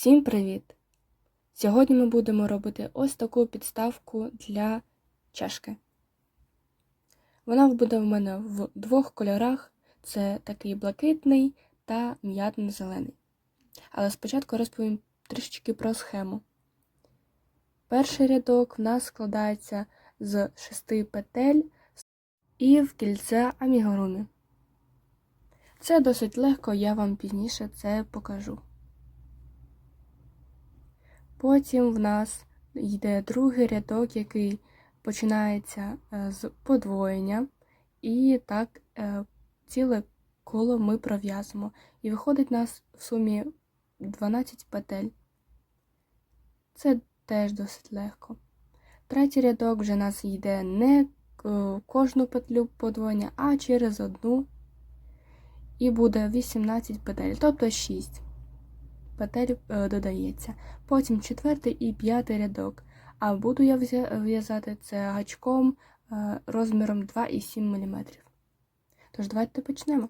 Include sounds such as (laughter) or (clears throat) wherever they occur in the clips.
Всім привіт! Сьогодні ми будемо робити ось таку підставку для чашки. Вона буде в мене в двох кольорах: це такий блакитний та м'ятно-зелений. Але спочатку розповім трішечки про схему. Перший рядок в нас складається з шести петель і в кільце амігурумі. Це досить легко, я вам пізніше це покажу. Потім в нас йде другий рядок, який починається е, з подвоєння, і так е, ціле коло ми пров'язуємо. І виходить у нас в сумі 12 петель. Це теж досить легко. Третій рядок вже у нас йде не кожну петлю подвоєння, а через одну. І буде 18 петель, тобто 6 петель е, додається. Потім четвертий і п'ятий рядок. А буду я в'язати це гачком е, розміром 2,7 мм. Тож, давайте почнемо.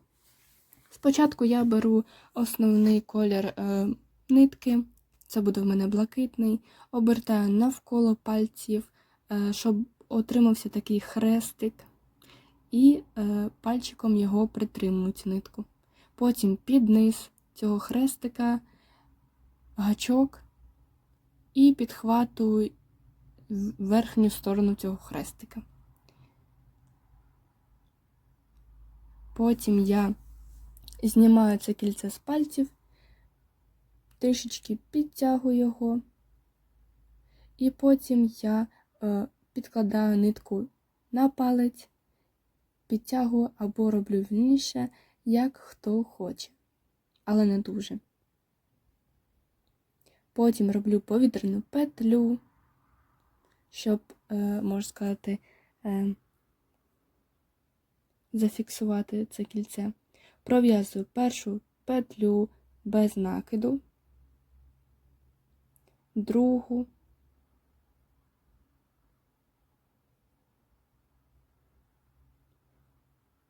Спочатку я беру основний колір е, нитки, це буде в мене блакитний, обертаю навколо пальців, щоб отримався такий хрестик, і пальчиком його притримую цю нитку. Потім під низ цього хрестика гачок і підхватую верхню сторону цього хрестика. Потім я знімаю це кільце з пальців, трішечки підтягую його, і потім я е, підкладаю нитку на палець, підтягую або роблю вільніше, як хто хоче, але не дуже. Потім роблю повітряну петлю, щоб, е, можна сказати, е, зафіксувати це кільце. Пров'язую першу петлю без накиду, другу,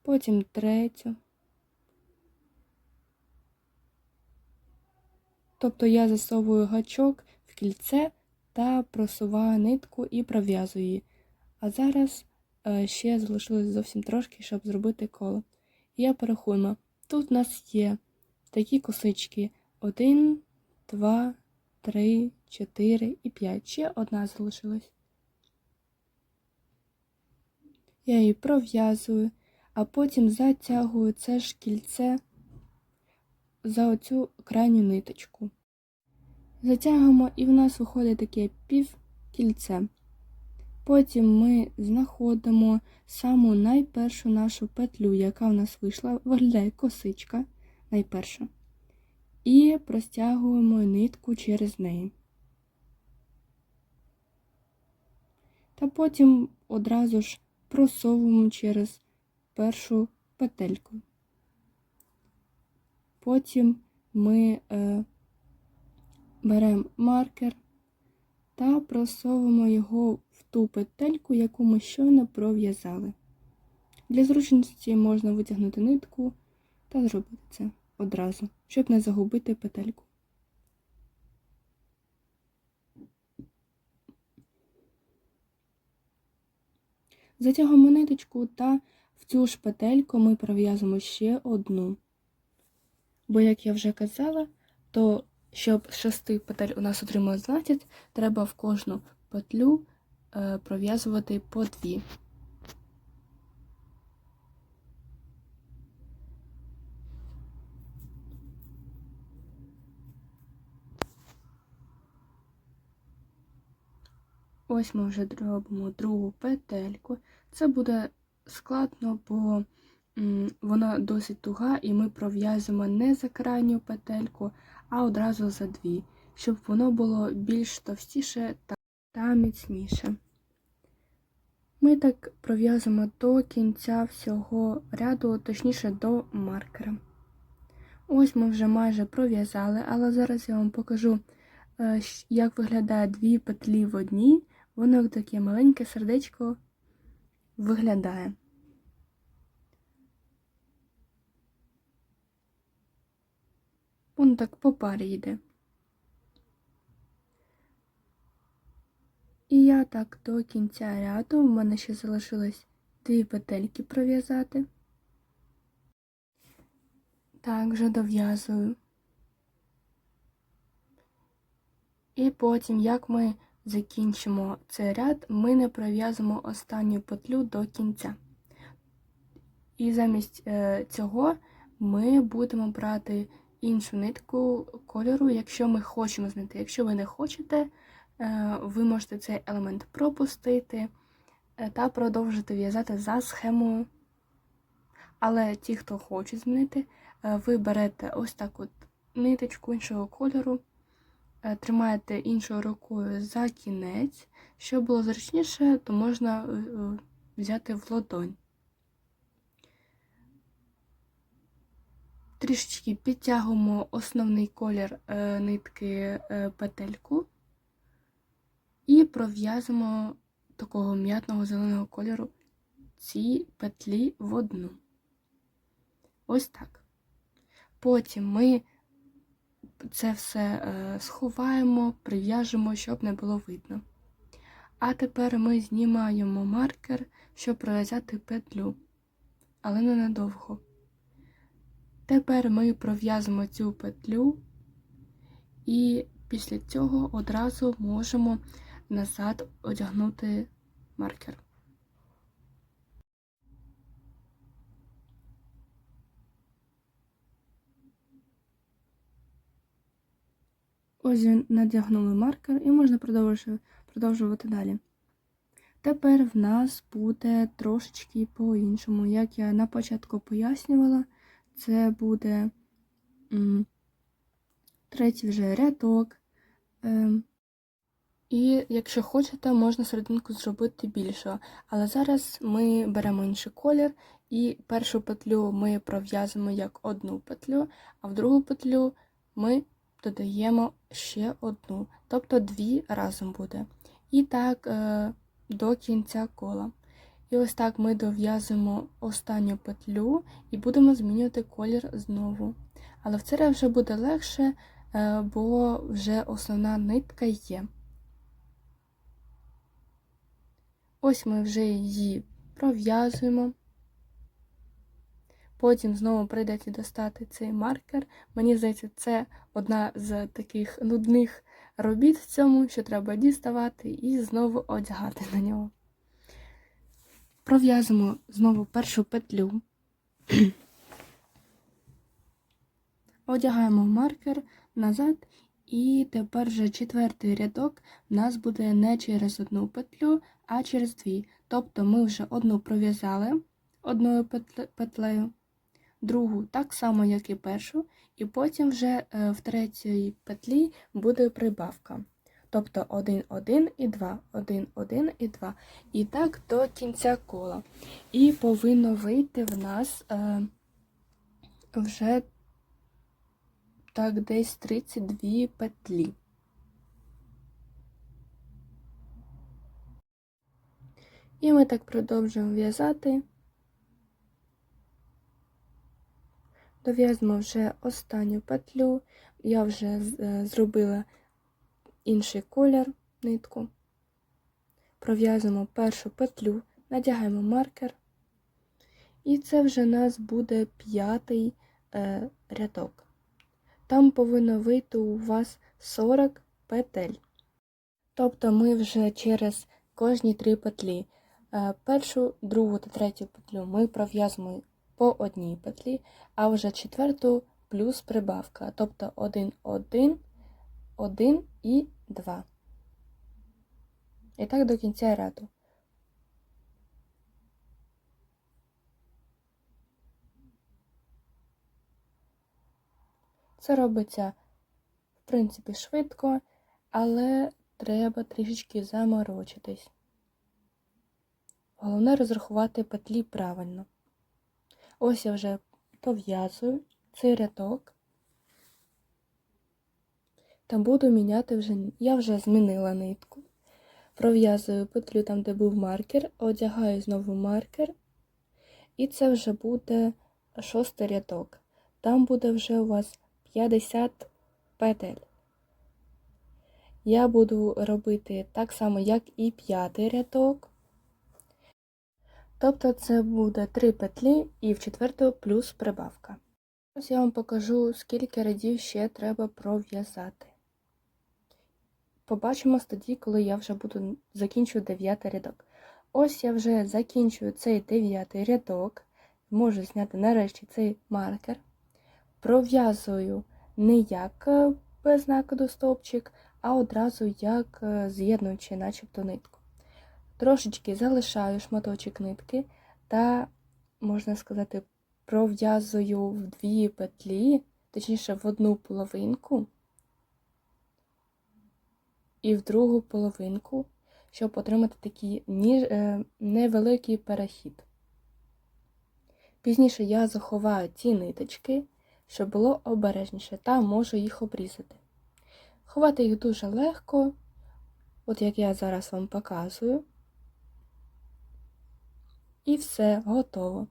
потім третю. Тобто я засовую гачок в кільце та просуваю нитку і пров'язую її. А зараз е, ще залишилось зовсім трошки, щоб зробити коло. Я порахуємо. Тут у нас є такі косички: 1, 2, 3, 4 і 5. Ще одна залишилась. Я її пров'язую, а потім затягую це ж кільце за оцю крайню ниточку. Затягуємо і в нас виходить таке півкільце. Потім ми знаходимо саму найпершу нашу петлю, яка в нас вийшла, виглядає косичка найперша. І простягуємо нитку через неї. Та потім одразу ж просовуємо через першу петельку. Потім ми е, беремо маркер та просовуємо його в ту петельку, яку ми щойно пров'язали. Для зручності можна витягнути нитку та зробити це одразу, щоб не загубити петельку. Затягуємо ниточку та в цю ж петельку ми пров'язуємо ще одну. Бо, як я вже казала, то щоб з шести петель у нас отрималось 12, треба в кожну петлю е, пров'язувати по дві. Ось ми вже робимо другу петельку. Це буде складно, бо вона досить туга, і ми пров'язуємо не за крайню петельку, а одразу за дві, щоб воно було більш товстіше та міцніше. Ми так пров'язуємо до кінця всього ряду, точніше до маркера. Ось ми вже майже пров'язали, але зараз я вам покажу, е, як виглядає дві петлі в одній. Воно таке маленьке сердечко виглядає. Воно так по парі йде. І я так до кінця ряду, в мене ще залишилось дві петельки пров'язати. Так, вже дов'язую. І потім, як ми закінчимо цей ряд, ми не пров'язуємо останню петлю до кінця. І замість цього э, ми будемо брати іншу нитку кольору, якщо ми хочемо знайти. Якщо ви не хочете, е, ви можете цей елемент пропустити е, та продовжити в'язати за схемою. Але ті, хто хоче змінити, е, ви берете ось таку ниточку іншого кольору, тримаєте іншою рукою за кінець. Щоб було зручніше, то можна взяти в ладонь. Трішечки підтягуємо основний колір е, нитки е, петельку і пров'язуємо такого м'ятного зеленого кольору ці петлі в одну. Ось так. Потім ми це все е, сховаємо, прив'яжемо, щоб не було видно. А тепер ми знімаємо маркер, щоб пров'язати петлю, але не надовго. Тепер ми пров'язуємо цю петлю і після цього одразу можемо назад одягнути маркер. Ось він надягнули маркер і можна продовжувати, далі. Тепер в нас буде трошечки по-іншому. Як я на початку пояснювала, це буде третій вже рядок. Ем, і якщо хочете, можна серединку зробити більшою. Але зараз ми беремо інший колір, і першу петлю ми пров'язуємо як одну петлю, а в другу петлю ми додаємо ще одну, тобто дві разом буде. І так е, до кінця кола. І ось так ми дов'язуємо останню петлю і будемо змінювати колір знову. Але в цей раз вже буде легше, е, бо вже основна нитка є. Ось ми вже її пров'язуємо. Потім знову прийдеться достати цей маркер. Мені здається, це одна з таких нудних робіт в цьому, що треба діставати і знову одягати на нього. Пров'язуємо знову першу петлю, (clears throat) одягаємо маркер назад, і тепер вже четвертий рядок у нас буде не через одну петлю, а через дві. Тобто ми вже одну пров'язали одною петлею, другу так само, як і першу, і потім вже е, в третій петлі буде прибавка. Тобто 1, 1 і 2, 1, 1 і 2. І так до кінця кола. І повинно вийти в нас е, вже так десь 32 петлі. І ми так продовжуємо в'язати. Дов'язуємо вже останню петлю, я вже е, зробила інший колір нитку, пров'язуємо першу петлю, надягаємо маркер, і це вже у нас буде п'ятий е, рядок. Там повинно вийти у вас 40 петель. Тобто ми вже через кожні три петлі. Е, першу, другу та третю петлю ми пров'язуємо по одній петлі, а вже четверту плюс прибавка, тобто 1, 1, 1 і 2. І так до кінця ряду. Це робиться, в принципі, швидко, але треба трішечки заморочитись. Головне розрахувати петлі правильно. Ось я вже пов'язую цей рядок та буду міняти вже, я вже змінила нитку. Пров'язую петлю там, де був маркер, одягаю знову маркер, і це вже буде шостий рядок. Там буде вже у вас 50 петель. я буду робити так само, як і п'ятий рядок. Тобто це буде 3 петлі і в четверту плюс прибавка. Ось я вам покажу, скільки рядів ще треба пров'язати. Побачимось тоді, коли я вже буду закінчую дев'ятий рядок. Ось я вже закінчую цей дев'ятий рядок. Можу зняти нарешті цей маркер. Пров'язую не як е, без накиду стовпчик, а одразу як е, з'єднуючи начебто нитку. Трошечки залишаю шматочок нитки та, можна сказати, пров'язую в дві петлі, точніше в одну половинку і в другу половинку, щоб отримати такий е, невеликий перехід. Пізніше я заховаю ці ниточки, щоб було обережніше, та можу їх обрізати. Ховати їх дуже легко, от як я зараз вам показую. І все, готово.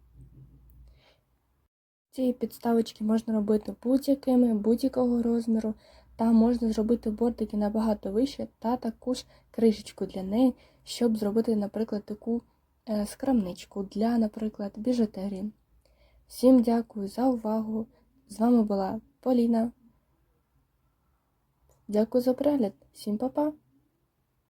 Ці підставочки можна робити будь-якими, будь-якого розміру, та можна зробити бортики набагато вище та таку ж кришечку для неї, щоб зробити, наприклад, таку е, скрамничку для, наприклад, біжутерії. Всім дякую за увагу! З вами була Поліна. Дякую за перегляд. Всім па-па!